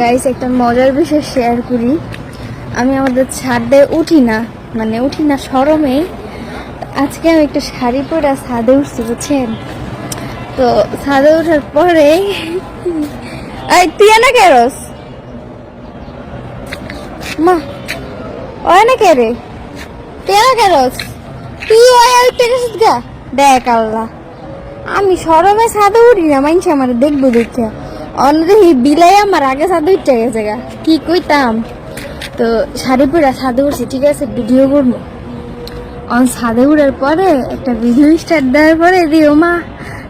Guys একটা মজার বিষয় শেয়ার করি। আমি আমাদের ছাদে উঠি না মানে উঠি না, সরমে। আজকে আমি একটা শাড়ি পরে ছাদে উঠছি, বুঝছেন? তো ছাদে ওঠার পরে তুই না কেরস মা ওই না কে রে? তুই কেরস তুই গা? দেখ আল্লাহ, আমি সরমে ছাদে উঠি না, মাইনছে আমার দেখব দেখে। অন্যদিকে বিলাই আমার আগে ছাদে উঠে গেছে গা। কি কইতাম? তো শাড়ি পরে ছাদে উঠছি, ঠিক আছে ভিডিও করব। অন ছাদে উঠার পরে একটা ভিডিও স্টার্ট দেওয়ার পরে দিও মা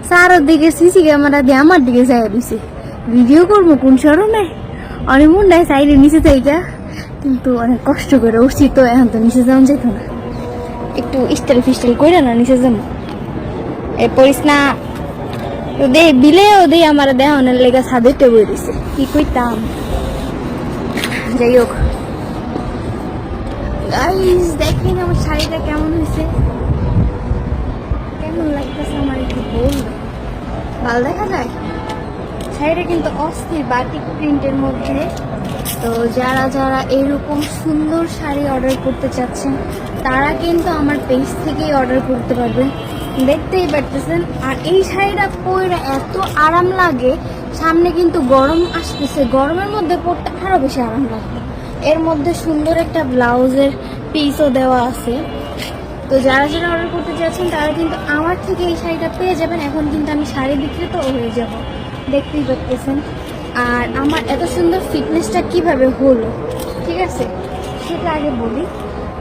চারোদিকে সিসি ক্যামেরা দিয়ে আমার দিকে চাই দিছে। ভিডিও করব কোন সরমে অনেক মুন্ডায় সাইডে নিচে থাইকা কিন্তু অনেক কষ্ট করে উঠছি তো, এখন তো নিচে যাওয়া যেত না। একটু স্টাইল ফিস্টাইল করে না নিচে যাব। এ পড়িস না। দে বিলে দে আমার দেহনের লেগে ছাদে বই দিছে। কি কইতাম? যাই হোক গাইস দেখেন আমার শাড়িটা কেমন হয়েছে কেমন লাগতেছে আমার একটু বল ভালো দেখা যায়? শাড়িটা কিন্তু অস্থির বাটিক প্রিন্টের মধ্যে। তো যারা যারা এরকম সুন্দর শাড়ি অর্ডার করতে চাচ্ছেন, তারা কিন্তু আমার পেজ থেকেই অর্ডার করতে পারবেন। দেখতেই পারতেছেন? আর এই শাড়িটা পরে এত আরাম লাগে, সামনে কিন্তু গরম আসতেছে। গরমের মধ্যে পরতে আরও বেশি আরাম লাগবে এর মধ্যে সুন্দর একটা ব্লাউজের পিসও দেওয়া আছে। তো যারা যারা অর্ডার করতে চাচ্ছেন, তারা কিন্তু আমার থেকে এই শাড়িটা পেয়ে যাবেন। এখন কিন্তু আমি শাড়ি বিক্রেতা হয়ে যাব। দেখতেই পাচ্ছেন আর আমার এত সুন্দর ফিটনেসটা কীভাবে হলো? ঠিক আছে? সেটা আগে বলি।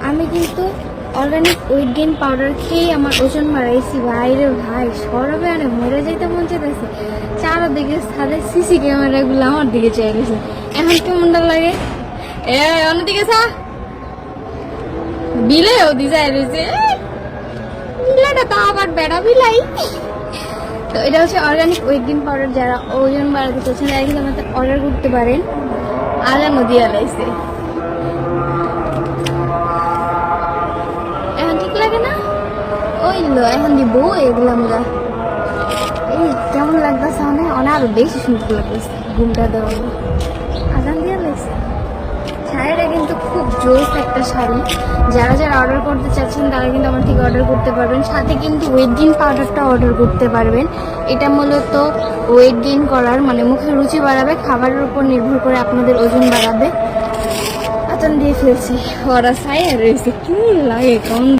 আমি কিন্তু অর্গানিক ওয়েট গেইন পাউডার খেয়েই আমার ওজন বাড়াইছি। বাইরে ভাই, সরবে অনেক মরে যাইতে মন চাইতেছে। চারোদিকে সাদে সিসি ক্যামেরাগুলো আমার দিকে চেয়ে গেছে। এখন কেমনটা লাগে? এ, অন্যদিকে সা বিলেও দিশায় রয়েছে বিলাটা তো আবার বেড়া বিলাই। তো এটা হচ্ছে অর্গানিক ওয়েট গেইন পাউডার যারা ওজন বাড়াতে চাচ্ছেন, তারা কিন্তু আমাদের অর্ডার করতে পারেন। আলা নদী আলাইসে এখন ঠিক লাগে না? ওই লো, এখন দিব এগুলো আমরা। এই কেমন লাগতেছে অনেক অনেক আরও বেশি সুন্দর লাগতেছে। ঘুমটা দেওয়া একটা শাড়ি। যারা যারা অর্ডার করতে চাচ্ছেন, তারা কিন্তু আমার থেকে অর্ডার করতে পারবেন। সাথে কিন্তু ওয়েট গেন পাউডারটা অর্ডার করতে পারবেন। এটা মূলত ওয়েট গেইন করার মানে মুখে রুচি বাড়াবে, খাবারের উপর নির্ভর করে আপনাদের ওজন বাড়াবে। আতন দিয়ে ফেলছি। ওরা সাই রয়েছে। কি লাগে, কোন